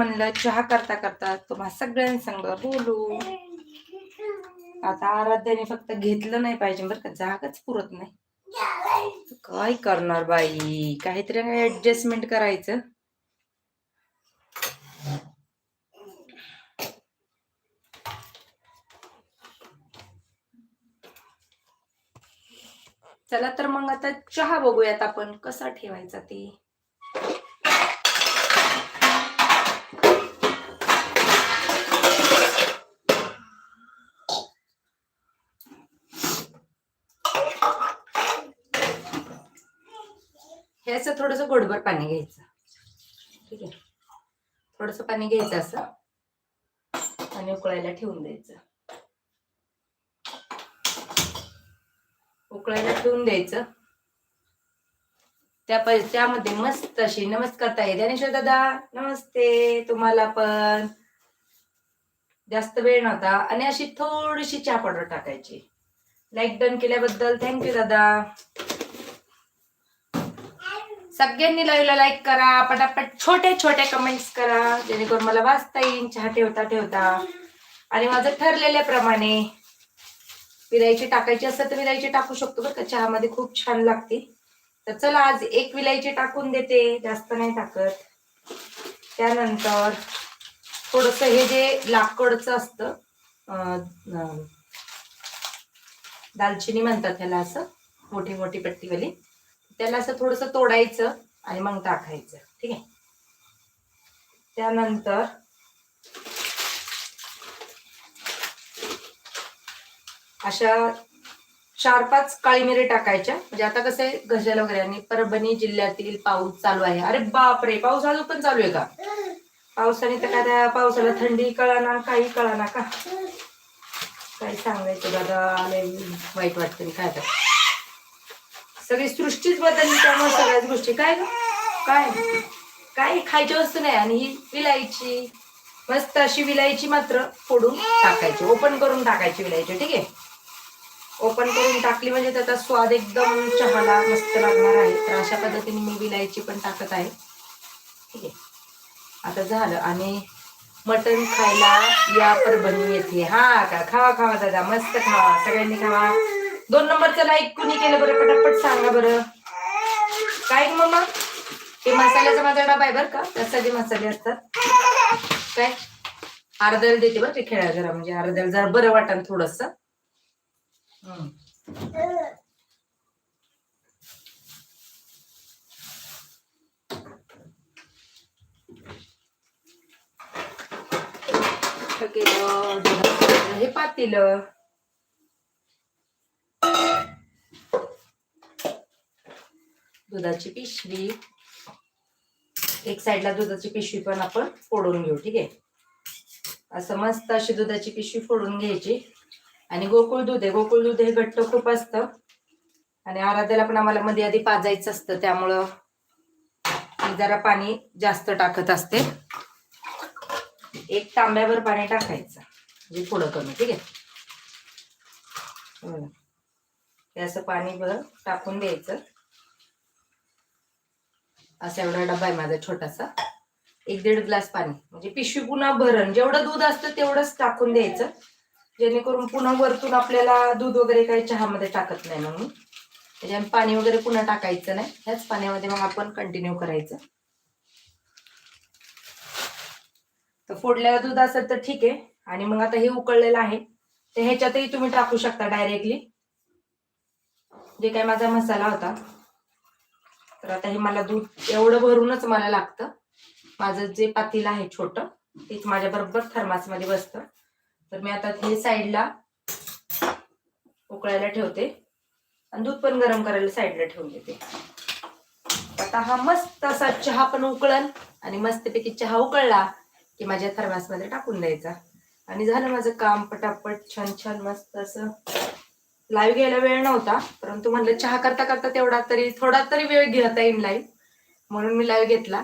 म्हणलं चहा करता करता तुम्हा सगळ्यांसंग बोलू. आता आराध्याने फक्त घेतलं नाही पाहिजे बरं का? जागाच पुरत नाही. काय करणार बाई? काहीतरी ऍडजस्टमेंट करायचं. चला तर मग आता चहा बघूयात आपण कसा ठेवायचा ते. हे थोडस गोडभर पाणी घ्यायचं. ठीक आहे? थोडस पाणी घ्यायचं असं. आणि उकळायला ठेवून द्यायचं. उकळायला ठेवून द्यायचं. त्या त्यामध्ये मस्त अशी नमस्कार ताई. ज्ञानेश्वर दादा नमस्ते तुम्हाला पण. जास्त वेळ नव्हता. आणि अशी थोडीशी चहा पावडर टाकायची. लाईक डन केल्याबद्दल थँक्यू दादा. सगळ्यांनी लाईव्हला लाईक करा पटापट छोटे छोटे कमेंट्स करा जेणेकरून मला वाचता येईल चहा ठेवता ठेवता. आणि माझं ठरलेल्याप्रमाणे विलायची टाकायची असेल तर विलायची टाकू शकतो बरं का चहामध्ये खूप छान लागते. तर चला आज एक विलायची टाकून देते जास्त नाही टाकत. त्यानंतर थोडस हे जे लाकडचं असतं दालचिनी म्हणतात त्याला असं मोठी मोठी पट्टीवाली. त्याला असं थोडस तोडायचं आणि मग टाकायचं. ठीक आहे? त्यानंतर अशा चार पाच काळी मिरी टाकायच्या. म्हणजे आता कसं आहे गजल वगैरे आणि परभणी जिल्ह्यातील पाऊस चालू आहे. अरे बापरे पाऊस अजून पण चालू आहे का? पावसाने तर काय त्या पावसाला थंडी कळाना काही कळाना का? काही सांगायचं दादा लय वाईट वाटतं काय तर सगळी सृष्टीच बदलली त्यामुळे सगळ्याच गोष्टी. काय ग? काय? काय खायची वस्तू नाही आणि ही विलायची मस्त अशी विलायची मात्र फोडून टाकायची. ओपन करून टाकायची विलायची ठीक आहे? ओपन करून टाकली म्हणजे त्याचा स्वाद एकदम चहाला मस्त लागणार आहे. तर अशा पद्धतीने मी विलायची पण टाकत आहे. ठीक आहे? आता झालं. आणि मटण खायला या परभणी येते. हा का? खावा खावा दादा. मस्त खावा. सगळ्यांनी खावा. दोन नंबरचं लाईक कुणी केलं बरं? पटापट सांगा बरं. काय मम्मा? हे मसाल्याचा माझा डबा आहे बरं का? त्यात सगळे मसाले असतात. काय? अर्धल देते बरं ते खेळा जरा म्हणजे अर्धल जरा बरं वाटन थोडस. हे पातील. दुधाची पिशवी. एक साईडला दुधाची पिशवी पण आपण फोडून घेऊ ठीक आहे? असं मस्त अशी दुधाची पिशवी फोडून घ्यायची. आणि गोकुळ दूध आहे गोकुळ दूध हे घट्ट खूप असतं. आणि आराध्याला पण आम्हाला मध्ये आधी पाजायचं असतं त्यामुळं मी जरा पाणी जास्त टाकत असते. एक तांब्यावर पाणी टाकायचं म्हणजे थोडं कमी ठीक आहे? असं पाणी भर टाकून द्यायचं असा एवढा डबा आहे माझा छोटासा. एक दीड ग्लास पाणी. म्हणजे पिशवी पुन्हा भरण. जेवढं दूध असतं तेवढंच टाकून द्यायचं. जेणेकरून पुन्हा वरतून आपल्याला दूध वगैरे काही चहामध्ये टाकत नाही मग मी. म्हणजे त्याच्यामुळे पाणी वगैरे पुन्हा टाकायचं नाही. ह्याच पाण्यामध्ये मग आपण कंटिन्यू करायचं. तर फोडलेलं दूध असेल तर ठीक आहे. आणि मग आता हे उकळलेलं आहे. तर ह्याच्यातही तुम्ही टाकू शकता डायरेक्टली जे काही माझा मसाला होता. तर आता हे मला दूध एवढं भरूनच मला लागतं. माझं जे पातील आहे छोटं तेच माझ्या बरोबर थर्मासमध्ये बसतं. तर मी आता हे साईडला उकळायला ठेवते. आणि दूध पण गरम करायला साईडला ठेवून देते. आता हा मस्त असा चहा पण उकळन आणि मस्तपैकी चहा उकळला की माझ्या थर्मासमध्ये टाकून द्यायचा. आणि झालं माझं काम पटापट छान छान मस्त असं. लाईव्ह घ्यायला वेळ नव्हता परंतु म्हणलं चहा करता करता तेवढा तरी थोडा तरी वेळ घेता येईल लाईव्ह म्हणून मी लाईव्ह घेतला.